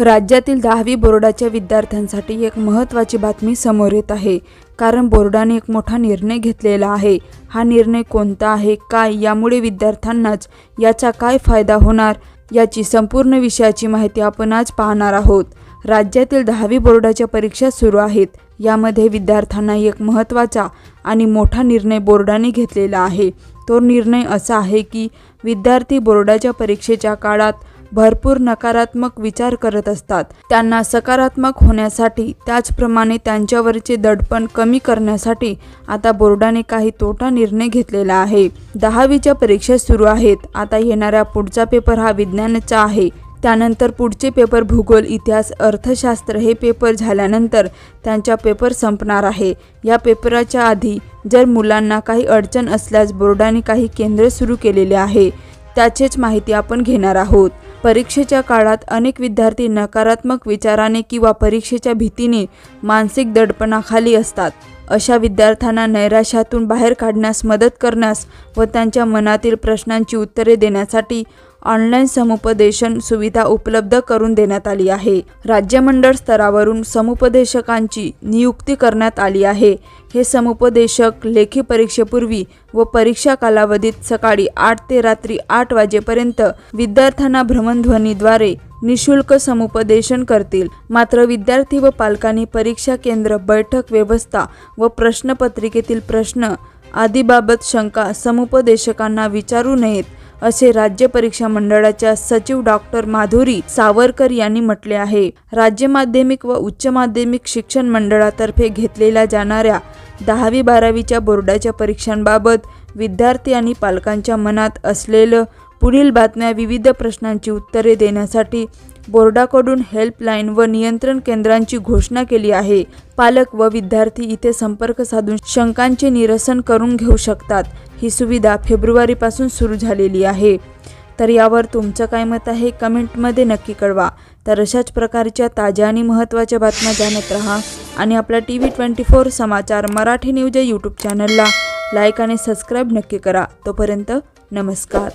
राज्यातील दहावी बोर्डाच्या विद्यार्थ्यांसाठी एक महत्त्वाची बातमी समोर येत आहे. कारण बोर्डाने एक मोठा निर्णय घेतलेला आहे. हा निर्णय कोणता आहे काय यामुळे विद्यार्थ्यांनाच याचा काय फायदा होणार याची संपूर्ण विषयाची माहिती आपण आज पाहणार आहोत. राज्यातील दहावी बोर्डाच्या परीक्षा सुरू आहेत. यामध्ये विद्यार्थ्यांना एक महत्त्वाचा आणि मोठा निर्णय बोर्डाने घेतलेला आहे. तो निर्णय असा आहे की विद्यार्थी बोर्डाच्या परीक्षेच्या काळात भरपूर नकारात्मक विचार करत असतात. त्यांना सकारात्मक होण्यासाठी त्याचप्रमाणे त्यांच्यावरचे दडपण कमी करण्यासाठी आता बोर्डाने काही तोटा निर्णय घेतलेला आहे. दहावीच्या परीक्षा सुरू आहेत. आता येणारा पुढचा पेपर हा विज्ञानाचा आहे. त्यानंतर पुढचे पेपर भूगोल इतिहास अर्थशास्त्र हे पेपर झाल्यानंतर त्यांचा पेपर संपणार आहे. या पेपराच्या आधी जर मुलांना काही अडचण असल्यास बोर्डाने काही केंद्र सुरू केलेले आहे. त्याचीच माहिती आपण घेणार आहोत. परीक्षेच्या काळात अनेक विद्यार्थी नकारात्मक विचाराने किंवा परीक्षेच्या भीतीने मानसिक दडपणाखाली असतात. अशा विद्यार्थ्यांना नैराश्यातून बाहेर काढण्यास मदत करण्यास व त्यांच्या मनातील प्रश्नांची उत्तरे देण्यासाठी ऑनलाईन समुपदेशन सुविधा उपलब्ध करून देण्यात आली आहे. राज्यमंडळ स्तरावरून समुपदेशकांची नियुक्ती करण्यात आली आहे. हे समुपदेशक लेखी परीक्षेपूर्वी व परीक्षा कालावधीत सकाळी आठ ते रात्री आठ वाजेपर्यंत विद्यार्थ्यांना भ्रमणध्वनीद्वारे निशुल्क समुपदेशन करतील. मात्र विद्यार्थी व पालकांनी परीक्षा केंद्र बैठक व्यवस्था व प्रश्नपत्रिकेतील प्रश्न आदीबाबत शंका समुपदेशकांना विचारू नयेत. असे राज्य परीक्षा मंडळाच्या सचिव डॉक्टर माधुरी सावरकर यांनी म्हटले आहे. राज्य माध्यमिक व उच्च माध्यमिक शिक्षण मंडळातर्फे घेतलेल्या जाणाऱ्या दहावी बारावीच्या बोर्डाच्या परीक्षांबाबत विद्यार्थी आणि पालकांच्या मनात असलेलं पुढील बातम्या विविध प्रश्नांची उत्तरे देण्यासाठी बोर्डाकडून हेल्पलाईन व नियंत्रण केंद्रांची घोषणा केली आहे. पालक व विद्यार्थी इथे संपर्क साधून शंकांचे निरसन करून घेऊ शकतात. ही सुविधा फेब्रुवारीपासून सुरू झालेली आहे. तर यावर तुमचं काय मत आहे? कमेंटमध्ये नक्की कळवा. तर अशाच प्रकारच्या ताज्या आणि महत्त्वाच्या बातम्या जाणत राहा आणि आपला टी व्ही ट्वेंटी फोर समाचार मराठी न्यूज या यूट्यूब चॅनलला लाईक आणि सबस्क्राईब नक्की करा. तोपर्यंत नमस्कार.